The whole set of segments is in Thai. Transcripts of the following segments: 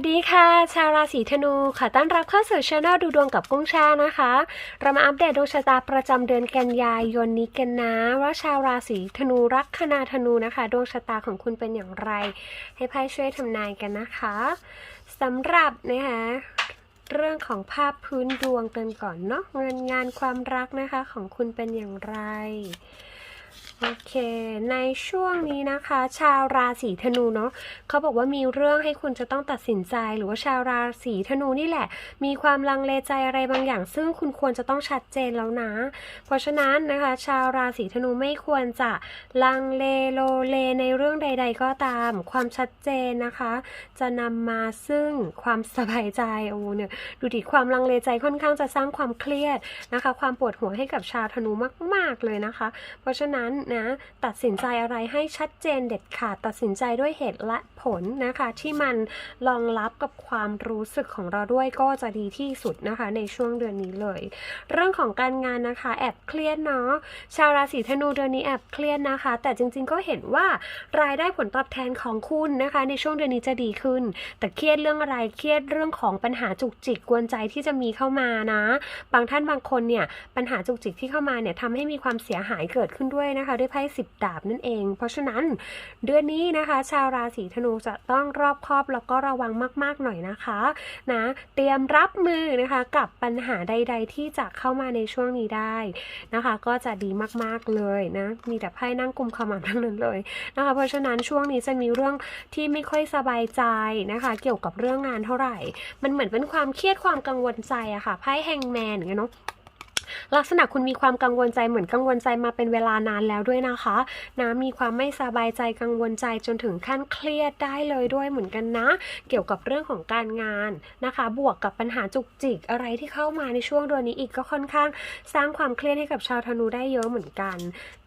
วัสดีค่ะ ชาวราศีธนูขอต้อนรับเข้าสู่ช anel ดูดวงกับกุ้งชานะคะ เรามาอัปเดตดวงชะตาประจำเดือนกันยายนนี้กันนะ ว่าชาวราศีธนูรักคนาธนูนะคะ ดวงชะตาของคุณเป็นอย่างไร ให้ไพ่ช่วยทำนายกันนะคะสำหรับนะคะเรื่องของภาพพื้นดวงกันก่อนเนาะเงินงานความรักนะคะของคุณเป็นอย่างไร โอเค ในช่วงนี้นะคะ ชาวราศีธนูเนาะเขาบอกว่ามีเรื่องให้คุณจะต้องตัดสินใจ หรือว่าชาวราศีธนูนี่แหละ มีความลังเลใจอะไรบางอย่าง ซึ่งคุณควรจะต้องชัดเจนแล้วนะ เพราะฉะนั้นนะคะ ชาวราศีธนูไม่ควรจะลังเลโลเลในเรื่องใด ๆ ก็ตาม ความชัดเจนนะคะ จะนำมาซึ่งความสบายใจโอ้เนี่ยดูดิความลังเลใจค่อนข้างจะสร้างความเครียดนะคะ ความปวดหัวให้กับชาวธนูมาก ๆเลยนะคะ เพราะฉะนั้นนะ ตัดสินใจอะไรให้ชัดเจนเด็ดขาดตัดสินใจด้วยเหตุและผลนะคะ ที่มันรองรับกับความรู้สึกของเราด้วยก็จะดีที่สุดนะคะ ในช่วงเดือนนี้เลย เรื่องของการงานนะคะ แอบเครียดเนาะชาวราศีธนูเดือนนี้แอบเครียดนะคะ แต่จริงๆก็เห็นว่ารายได้ผลตอบแทนของคุณนะคะ ในช่วงเดือนนี้จะดีขึ้น แต่เครียดเรื่องอะไรเครียดเรื่องของปัญหาจุกจิกกวนใจที่จะมีเข้ามานะ บางท่านบางคนเนี่ยปัญหาจุกจิกที่เข้ามาเนี่ยทำให้มีความเสียหายเกิดขึ้นด้วยนะคะด้วยไพ่สิบดาบนั่นเอง เพราะฉะนั้นเดือนนี้นะคะ ชาวราศีธนูจะต้องรอบคอบแล้วก็ระวังมาก ๆ หน่อยนะคะนะเตรียมรับมือนะคะกับปัญหาใด ๆ ที่จะเข้ามาในช่วงนี้ได้นะคะ ก็จะดีมากๆเลยนะมีแต่ไพ่นั่งกลุ่มขมับทั้งนั้นเลยนะคะเพราะฉะนั้นช่วงนี้จะมีเรื่องที่ไม่ค่อยสบายใจนะคะ เกี่ยวกับเรื่องงานเท่าไหร่ มันเหมือนเป็นความเครียดความกังวลใจอะค่ะไพ่แฮงแมนอย่างเงี้ยเนาะ ลักษณะคุณมีความกังวลใจเหมือนกังวลใจมาเป็นเวลานานแล้วด้วยนะคะนะมีความไม่สบายใจกังวลใจจนถึงขั้นเครียดได้เลยด้วยเหมือนกันนะ เกี่ยวกับเรื่องของการงานนะคะ บวกกับปัญหาจุกจิกอะไรที่เข้ามาในช่วงเดือนนี้อีกก็ค่อนข้างสร้างความเครียดให้กับชาวธนูได้เยอะเหมือนกัน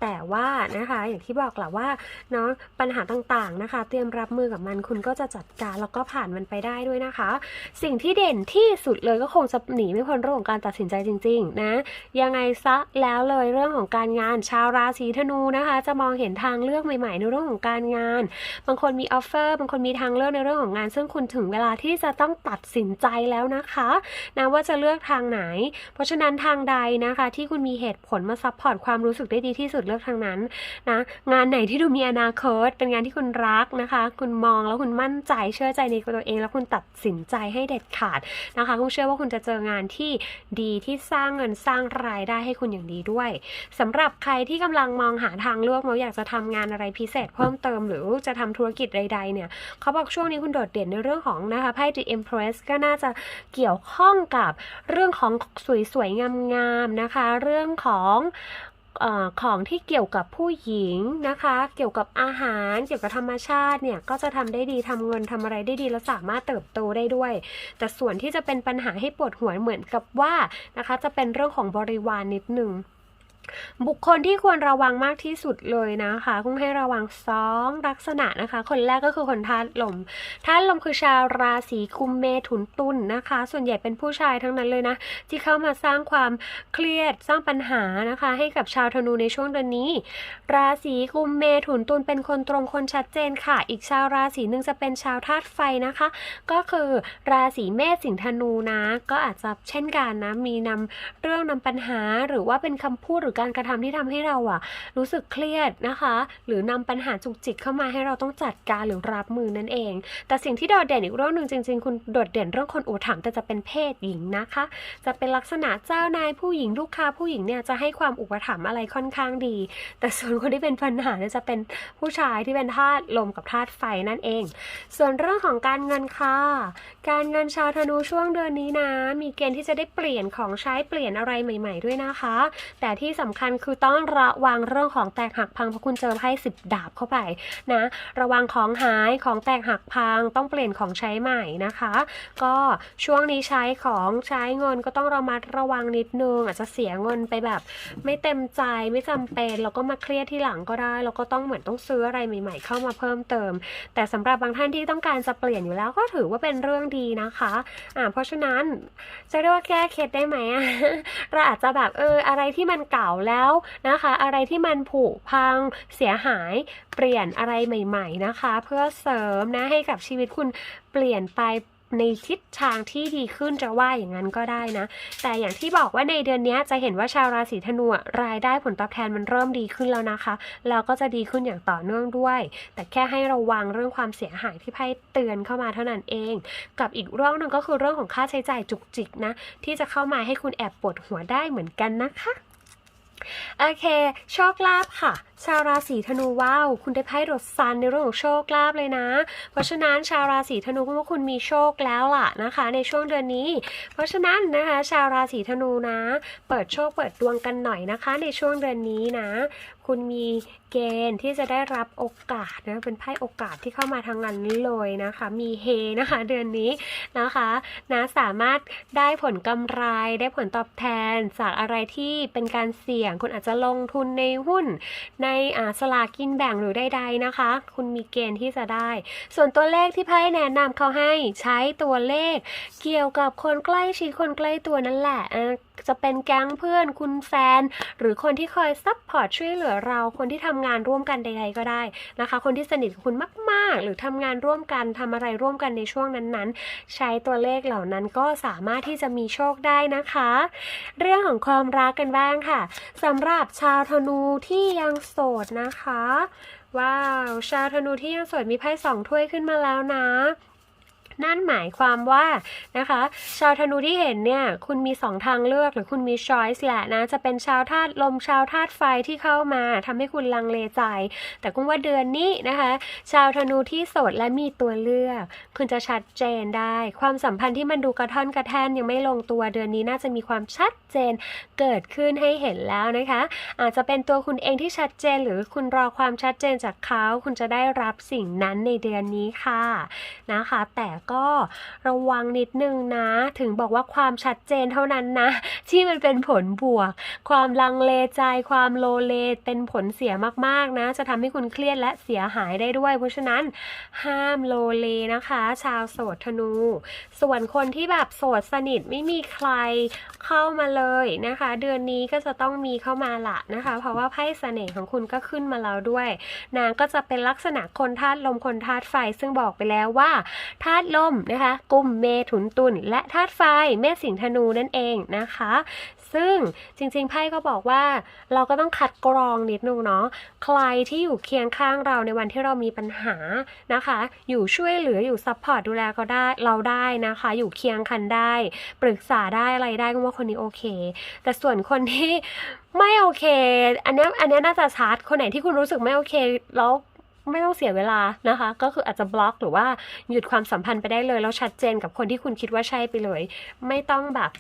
แต่ว่านะคะอย่างที่บอกแหละว่าเนาะปัญหาต่างๆนะคะ เตรียมรับมือกับมันคุณก็จะจัดการแล้วก็ผ่านมันไปได้ด้วยนะคะ สิ่งที่เด่นที่สุดเลยก็คงจะหนีไม่พ้นเรื่องของการตัดสินใจจริง ๆ นะยังไงซะแล้วเลยเรื่องของการงานชาวราศีธนูนะคะ จะมองเห็นทางเลือกใหม่ๆ ในเรื่องของการงาน บางคนมีออฟเฟอร์บางคนมีทางเลือกในเรื่องของงาน ซึ่งคุณถึงเวลาที่จะต้องตัดสินใจแล้วนะคะนะว่าจะเลือกทางไหน เพราะฉะนั้นทางใดนะคะ ที่คุณมีเหตุผลมาซัพพอร์ตความรู้สึกได้ดีที่สุดเลือกทางนั้นนะงานไหนที่ดูมีอนาคต เป็นงานที่คุณรักนะคะ คุณมองแล้วคุณมั่นใจเชื่อใจในตัวเอง แล้วคุณตัดสินใจให้เด็ดขาดนะคะคุณเชื่อว่าคุณจะเจองานที่ดีที่สร้างเงินสร้างรายได้ให้คุณอย่างดีด้วยสำหรับใครที่กำลังมองหาทางเลือกแล้วอยากจะทำงานอะไรพิเศษเพิ่มเติมหรือจะทำธุรกิจใดๆเนี่ยเขาบอกช่วงนี้คุณโดดเด่นในเรื่องของนะคะไพ่ The Empress ก็น่าจะเกี่ยวข้องกับเรื่องของสวยๆงามๆนะคะ เรื่องของ อของที่เกี่ยวกับผู้หญิงนะคะ เกี่ยวกับอาหาร เกี่ยวกับธรรมชาติเนี่ยก็จะทำได้ดีทำเงินทำอะไรได้ดีแล้วสามารถเติบโตได้ด้วย แต่ส่วนที่จะเป็นปัญหาให้ปวดหัวเหมือนกับว่านะคะ จะเป็นเรื่องของบริวารนนิดนึง บุคคลที่ควรระวังมากที่สุดเลยนะคะคงให้ระวังสองลักษณะนะคะ คนแรกก็คือคนธาตุลมธาตุลมคือชาวราศีกุมเมถุนตุลนนะคะ ส่วนใหญ่เป็นผู้ชายทั้งนั้นเลยนะ ที่เข้ามาสร้างความเครียดสร้างปัญหานะคะ ให้กับชาวธนูในช่วงเดือนนี้ ราศีกุมเมถุนตุลเป็นคนตรงคนชัดเจนค่ะ อีกชาวราศีหนึ่งจะเป็นชาวธาตุไฟนะคะ ก็คือราศีเมษสิงห์ธนูนะ ก็อาจจะเช่นกันนะมีนำเรื่องนำปัญหาหรือว่าเป็นคำพูดหรือการกระทำที่ทำให้เราอะรู้สึกเครียดนะคะ หรือนำปัญหาจุกจิกเข้ามาให้เราต้องจัดการหรือรับมือนั่นเอง แต่สิ่งที่โดดเด่นอีกเรื่องหนึ่งจริง ๆ คุณโดดเด่นเรื่องคนอุถัมภ์แต่จะเป็นเพศหญิงนะคะ จะเป็นลักษณะเจ้านายผู้หญิงลูกค้าผู้หญิงเนี่ยจะให้ความอุปถัมภ์อะไรค่อนข้างดี แต่ส่วนคนที่เป็นปัญหาเนี่ยจะเป็นผู้ชายที่เป็นธาตุลมกับธาตุไฟนั่นเอง ส่วนเรื่องของการเงินค่ะ การเงินชาวธนูช่วงเดือนนี้นะ มีเกณฑ์ที่จะได้เปลี่ยนของใช้เปลี่ยนอะไรใหม่ ๆ ด้วยนะคะ แต่ที่สำคัญคือต้องระวังเรื่องของแตกหักพังเพราะคุณเจอไพ่สิบดาบเข้าไปนะ ระวังของหายของแตกหักพังต้องเปลี่ยนของใช้ใหม่นะคะ ก็ช่วงนี้ใช้ของใช้เงินก็ต้องระมัดระวังนิดนึงอาจจะเสียเงินไปแบบ ไม่เต็มใจไม่จำเป็นแล้วก็มาเครียดที่หลังก็ได้ แล้วก็ต้องเหมือนต้องซื้ออะไรใหม่ ๆ เข้ามาเพิ่มเติม แต่สำหรับบางท่านที่ต้องการจะเปลี่ยนอยู่แล้วก็ถือว่าเป็นเรื่องดีนะคะอ่าเพราะฉะนั้นจะเรียกว่าแก้เคล็ดได้ไหมเราอาจจะแบบเอออะไรที่มันเก่าแล้วนะคะ อะไรที่มันผุพังเสียหายเปลี่ยนอะไรใหม่ ๆนะคะ เพื่อเสริมนะให้กับชีวิตคุณเปลี่ยนไปในทิศทางที่ดีขึ้นจะว่าอย่างนั้นก็ได้นะ แต่อย่างที่บอกว่าในเดือนนี้จะเห็นว่าชาวราศีธนูรายได้ผลตอบแทนมันเริ่มดีขึ้นแล้วนะคะ แล้วก็จะดีขึ้นอย่างต่อเนื่องด้วย แต่แค่ให้ระวังเรื่องความเสียหายที่ไพ่เตือนเข้ามาเท่านั้นเอง กับอีกเรื่องหนึงก็คือเรื่องของค่าใช้จ่ายจุกจิกนะที่จะเข้ามาให้คุณแอบปวดหัวได้เหมือนกันนะคะ โอเค โชคลาภค่ะ ชาวราศีธนูว้าวคุณได้ไพ่ดดซันในเรื่องของโชคลาภเลยนะ เพราะฉะนั้นชาวราศีธนูก็ว่าคุณมีโชคแล้วล่ะนะคะ ในช่วงเดือนนี้ เพราะฉะนั้นนะคะ ชาวราศีธนูนะ เปิดโชคเปิดดวงกันหน่อยนะคะ ในช่วงเดือนนี้นะ คุณมีเกณฑ์ที่จะได้รับโอกาสนะเป็นไพ่โอกาสที่เข้ามาทางนั้นเลยนะคะ มีเฮนะคะ เดือนนี้นะคะนะสามารถได้ผลกำไรได้ผลตอบแทนจากอะไรที่เป็นการเสี่ยงคุณอาจจะลงทุนในหุ้นในสลากินแบ่งหรือใดๆนะคะ คุณมีเกณฑ์ที่จะได้ ส่วนตัวเลขที่ไพ่แนะนำเขาให้ใช้ตัวเลข เกี่ยวกับคนใกล้ชิดคนใกล้ตัวนั่นแหละ จะเป็นแก๊งเพื่อนคุณแฟน หรือคนที่คอยซัพพอร์ตช่วยเหลือเรา คนที่ทำงานร่วมกันใด ๆ ก็ได้นะคะ คนที่สนิทกับคุณมาก ๆ หรือทำงานร่วมกันทำอะไรร่วมกันในช่วงนั้นๆ ใช้ตัวเลขเหล่านั้นก็สามารถที่จะมีโชคได้นะคะ เรื่องของความรักกันบ้างค่ะสำหรับชาวธนูที่ยังโสดนะคะว้าว ชาวธนูที่ยังโสดมีไพ่สองถ้วยขึ้นมาแล้วนะ นั่นหมายความว่านะคะ ชาวธนูที่เห็นเนี่ย คุณมีสองทางเลือกหรือคุณมีช้อยส์แหละนะ จะเป็นชาวธาตุลมชาวธาตุไฟที่เข้ามาทำให้คุณลังเลใจ แต่กุ้งว่าเดือนนี้นะคะ ชาวธนูที่โสดและมีตัวเลือก คุณจะชัดเจนได้ ความสัมพันธ์ที่มันดูกระท่อนกระแท่นยังไม่ลงตัวเดือนนี้น่าจะมีความชัดเจนเกิดขึ้นให้เห็นแล้วนะคะ อาจจะเป็นตัวคุณเองที่ชัดเจน หรือคุณรอความชัดเจนจากเขา คุณจะได้รับสิ่งนั้นในเดือนนี้ค่ะนะคะ แต่ก็ระวังนิดนึงนะ ถึงบอกว่าความชัดเจนเท่านั้นนะ ที่มันเป็นผลบวก ความลังเลใจ ความโลเลเป็นผลเสียมากๆนะ จะทำให้คุณเครียดและเสียหายได้ด้วย เพราะฉะนั้นห้ามโลเลนะคะ ชาวโสดธนู ส่วนคนที่แบบโสดสนิทไม่มีใครเข้ามาเลยนะคะ เดือนนี้ก็จะต้องมีเข้ามาละนะคะ เพราะว่าไพ่เสน่ห์ของคุณก็ขึ้นมาแล้วด้วย นางก็จะเป็นลักษณะคนธาตุลมคนธาตุไฟซึ่งบอกไปแล้วว่าธาตุลมนะคะกุมเมถุนตุลและธาตุไฟเมษสิงธนูนั่นเองนะคะ ซึ่งจริงๆไพ่ก็บอกว่าเราก็ต้องคัดกรองนิดนึงเนาะใครที่อยู่เคียงข้างเราในวันที่เรามีปัญหานะคะ อยู่ช่วยเหลืออยู่ซัพพอร์ตดูแลก็ได้เราได้นะคะ อยู่เคียงคันได้ ปรึกษาได้อะไรได้ก็ว่าคนนี้โอเค แต่ส่วนคนที่ไม่โอเค อันนี้อันนี้น่าจะชัดคนไหนที่คุณรู้สึกไม่โอเคแล้ว ไม่ต้องเสียเวลานะคะ ก็คืออาจจะบล็อกหรือว่าหยุดความสัมพันธ์ไปได้เลย แล้วชัดเจนกับคนที่คุณคิดว่าใช่ไปเลย ไม่ต้องแบบ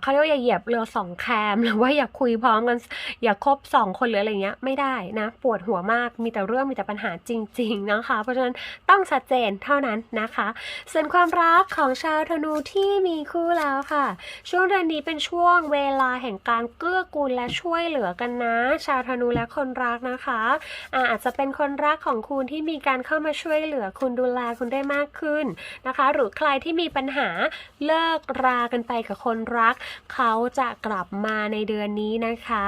เขาเรียกว่าอย่าเหยียบเรือสองแคมหรือว่าอย่าคุยพร้อมกัน อย่าคบสองคนหรืออะไรเงี้ยไม่ได้นะ ปวดหัวมากมีแต่เรื่องมีแต่ปัญหาจริง ๆนะคะ เพราะฉะนั้นต้องชัดเจนเท่านั้นนะคะ ส่วนความรักของชาวธนูที่มีคู่แล้วค่ะ ช่วงเดือนนี้เป็นช่วงเวลาแห่งการเกื้อกูลและช่วยเหลือกันนะ ชาวธนูและคนรักนะคะอาอาจจะเป็นคนรักของคุณที่มีการเข้ามาช่วยเหลือคุณดูแลคุณได้มากขึ้นนะคะ หรือใครที่มีปัญหาเลิกรากันไปกับคนรักเขาจะกลับมาในเดือนนี้นะคะ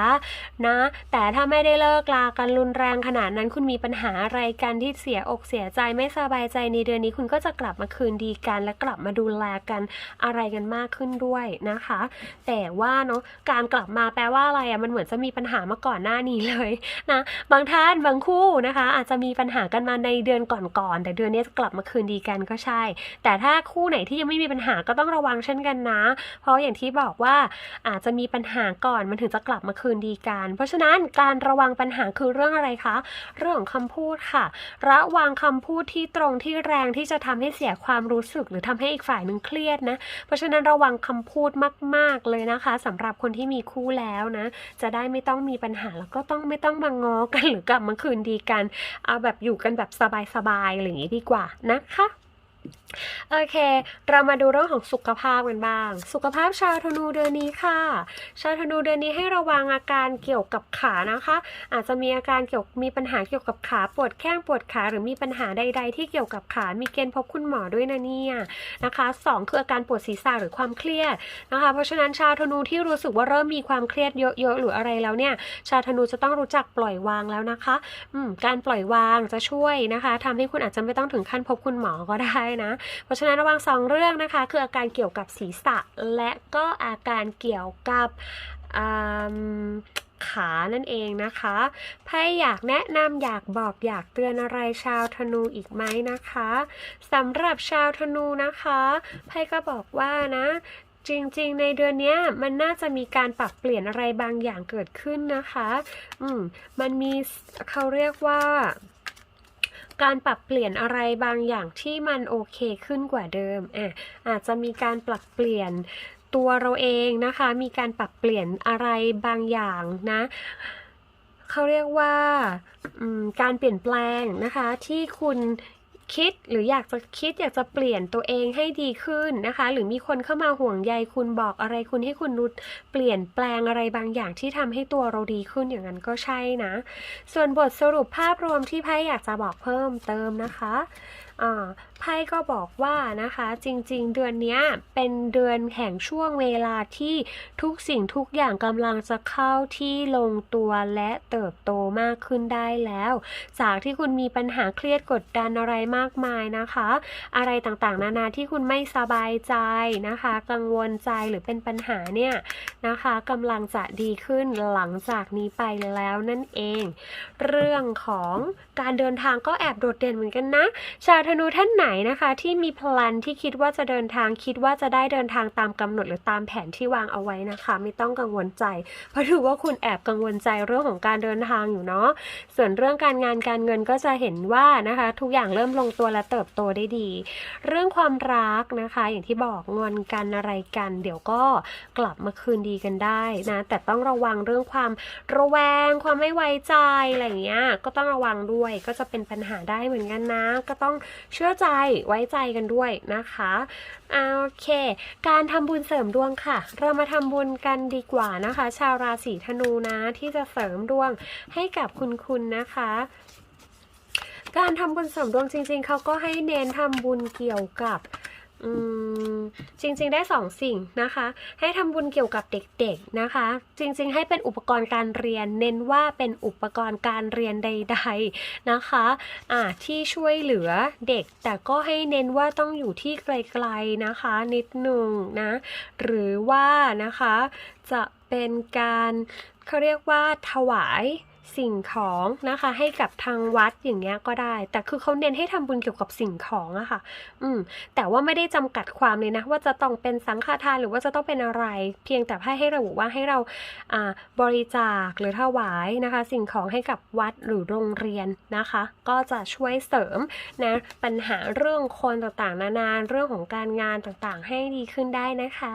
นะ แต่ถ้าไม่ได้เลิกลากันรุนแรงขนาดนั้นคุณมีปัญหาอะไรกันที่เสียอกเสียใจไม่สบายใจในเดือนนี้ คุณก็จะกลับมาคืนดีกัน และกลับมาดูแลกันอะไรกันมากขึ้นด้วยนะคะ แต่ว่าเนาะการกลับมาแปลว่าอะไรอะมันเหมือนจะมีปัญหามาก่อนหน้านี้เลยนะบางท่านบางคู่นะคะ อาจจะมีปัญหากันมาในเดือนก่อนๆแต่เดือนนี้จะกลับมาคืนดีกันก็ใช่ แต่ถ้าคู่ไหนที่ยังไม่มีปัญหาก็ต้องระวังเช่นกันนะ เพราะอย่างที่บอกว่าอาจจะมีปัญหาก่อนมันถึงจะกลับมาคืนดีกัน เพราะฉะนั้นการระวังปัญหาคือเรื่องอะไรคะ เรื่องของคำพูดค่ะ ระวังคำพูดที่ตรงที่แรงที่จะทำให้เสียความรู้สึก หรือทำให้อีกฝ่ายหนึ่งเครียดนะ เพราะฉะนั้นระวังคำพูดมาก ๆเลยนะคะสำหรับคนที่มีคู่แล้วนะ จะได้ไม่ต้องมีปัญหาแล้วก็ต้องไม่ต้องมางอกันหรือกลับมาคืนดีกัน เอาแบบอยู่กันแบบสบายๆอะไรอย่างนี้ดีกว่านะคะ โอเค เรามาดูเรื่องของสุขภาพกันบ้าง สุขภาพชาวธนูเดือนนี้ค่ะ ชาวธนูเดือนนี้ให้ระวังอาการเกี่ยวกับขานะคะ อาจจะมีอาการเกี่ยวมีปัญหาเกี่ยวกับขาปวดแข้งปวดขาหรือมีปัญหาใด ๆ ที่เกี่ยวกับขา มีเกณฑ์พบคุณหมอด้วยนะเนี่ยนะคะสองคืออาการปวดศีรษะหรือความเครียดนะคะ เพราะฉะนั้นชาวธนูที่รู้สึกว่าเริ่มมีความเครียดเยอะๆหรืออะไรแล้วเนี่ย ชาวธนูจะต้องรู้จักปล่อยวางแล้วนะคะอืการปล่อยวางจะช่วยนะคะทำให้คุณอาจจะไม่ต้องถึงขั้นพบคุณหมอก็ได้นะเพราะฉะนั้นระวังสองเรื่องนะคะ คืออาการเกี่ยวกับศีรษะ และก็อาการเกี่ยวกับขานั่นเองนะคะไพ่อยากแนะนำอยากบอกอยากเตือนอะไรชาวธนูอีกไหมนะคะสำหรับชาวธนูนะคะไพ่ก็บอกว่านะจริงๆ ในเดือนนี้มันน่าจะมีการปรับเปลี่ยนอะไรบางอย่างเกิดขึ้นนะคะ อืม มันมีเขาเรียกว่า การปรับเปลี่ยนอะไรบางอย่างที่มันโอเคขึ้นกว่าเดิมอะอาจจะมีการปรับเปลี่ยนตัวเราเองนะคะ มีการปรับเปลี่ยนอะไรบางอย่างนะเขาเรียกว่าการเปลี่ยนแปลงนะคะที่คุณ คิดหรืออยากจะคิดอยากจะเปลี่ยนตัวเองให้ดีขึ้นนะคะ หรือมีคนเข้ามาห่วงใยคุณบอกอะไรคุณให้คุณนุชเปลี่ยนแปลงอะไรบางอย่างที่ทำให้ตัวเราดีขึ้นอย่างนั้นก็ใช่นะ ส่วนบทสรุปภาพรวมที่ไพ่อยากจะบอกเพิ่มเติมนะคะ ไพ่ก็บอกว่านะคะจริงๆ เดือนนี้เป็นเดือนแห่งช่วงเวลาที่ทุกสิ่งทุกอย่างกำลังจะเข้าที่ลงตัวและเติบโตมากขึ้นได้แล้ว จากที่คุณมีปัญหาเครียดกดดันอะไรมากมายนะคะ อะไรต่างๆ นานาที่คุณไม่สบายใจนะคะ กังวลใจหรือเป็นปัญหาเนี่ยนะคะกำลังจะดีขึ้นหลังจากนี้ไปแล้วนั่นเอง เรื่องของการเดินทางก็แอบโดดเด่นเหมือนกันนะชาวธนูท่านไหนนะคะ ที่มีแพลนที่คิดว่าจะเดินทาง คิดว่าจะได้เดินทางตามกำหนดหรือตามแผนที่วางเอาไว้นะคะ ไม่ต้องกังวลใจ เพราะถือว่าคุณแอบกังวลใจเรื่องของการเดินทางอยู่เนาะส่วนเรื่องการงานการเงินก็จะเห็นว่านะคะ ทุกอย่างเริ่มลงตัวและเติบโตได้ดี เรื่องความรักนะคะ อย่างที่บอกงอนกันอะไรกัน เดี๋ยวก็กลับมาคืนดีกันได้นะแต่ต้องระวังเรื่องความระแวง ความไม่ไว้ใจอะไรอย่างเงี้ยก็ต้องระวังด้วยก็จะเป็นปัญหาได้เหมือนกันนะ ก็ต้องเชื่อใจไว้ใจกันด้วยนะคะอ่าโอเค การทำบุญเสริมดวงค่ะ เรามาทำบุญกันดีกว่านะคะ ชาวราศีธนูนะที่จะเสริมดวงให้กับคุณคุณนะคะการทำบุญเสริมดวงจริง ๆ เขาก็ให้เน้นทำบุญเกี่ยวกับ อืมจริงๆได้สองสิ่งนะคะ ให้ทำบุญเกี่ยวกับเด็กๆนะคะ จริงๆให้เป็นอุปกรณ์การเรียน เน้นว่าเป็นอุปกรณ์การเรียนใด ๆนะคะอ่าที่ช่วยเหลือเด็ก แต่ก็ให้เน้นว่าต้องอยู่ที่ไกลๆนะคะ นิดหนึ่งนะหรือว่านะคะจะเป็นการเขาเรียกว่าถวาย สิ่งของนะคะ ให้กับทางวัดอย่างเงี้ยก็ได้ แต่คือเขาเน้นให้ทำบุญเกี่ยวกับสิ่งของอะค่ะ อืม แต่ว่าไม่ได้จำกัดความเลยนะว่าจะต้องเป็นสังฆทานหรือว่าจะต้องเป็นอะไร เพียงแต่ให้ให้ระบุว่าให้เราอ่าบริจาคหรือถวายนะคะ สิ่งของให้กับวัดหรือโรงเรียนนะคะ ก็จะช่วยเสริมนะปัญหาเรื่องคนต่างๆ นานาเรื่องของการงานต่างๆ ให้ดีขึ้นได้นะคะ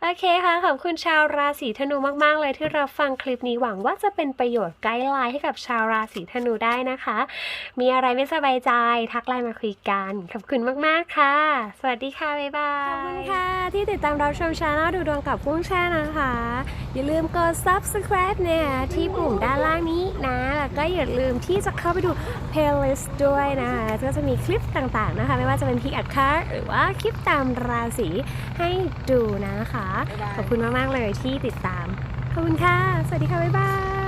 โอเคค่ะขอบคุณชาวราศีธนูมากๆ เลยที่รับฟังคลิปนี้หวังว่าจะเป็นประโยชน์ไกด์ไลน์ให้กับชาวราศีธนูได้นะคะ มีอะไรไม่สบายใจทักไลน์มาคุยกัน ขอบคุณมาก ๆ ค่ะ สวัสดีค่ะ บ๊ายบาย ขอบคุณค่ะ ที่ติดตามรับชมชาแนลดูดวงกับกุ้งแช่นะคะ อย่าลืมกด subscribe เนี่ยที่ปุ่มด้านล่างนี้นะ แล้วก็อย่าลืมที่จะเข้าไปดู playlist ด้วยนะคะก็จะมีคลิปต่างๆนะคะ ไม่ว่าจะเป็นพิกอัดคาร์หรือว่าคลิปตามราศีให้ดูนะคะ ขอบคุณมาก ๆ เลยที่ติดตาม ขอบคุณค่ะ สวัสดีค่ะ บ๊ายบาย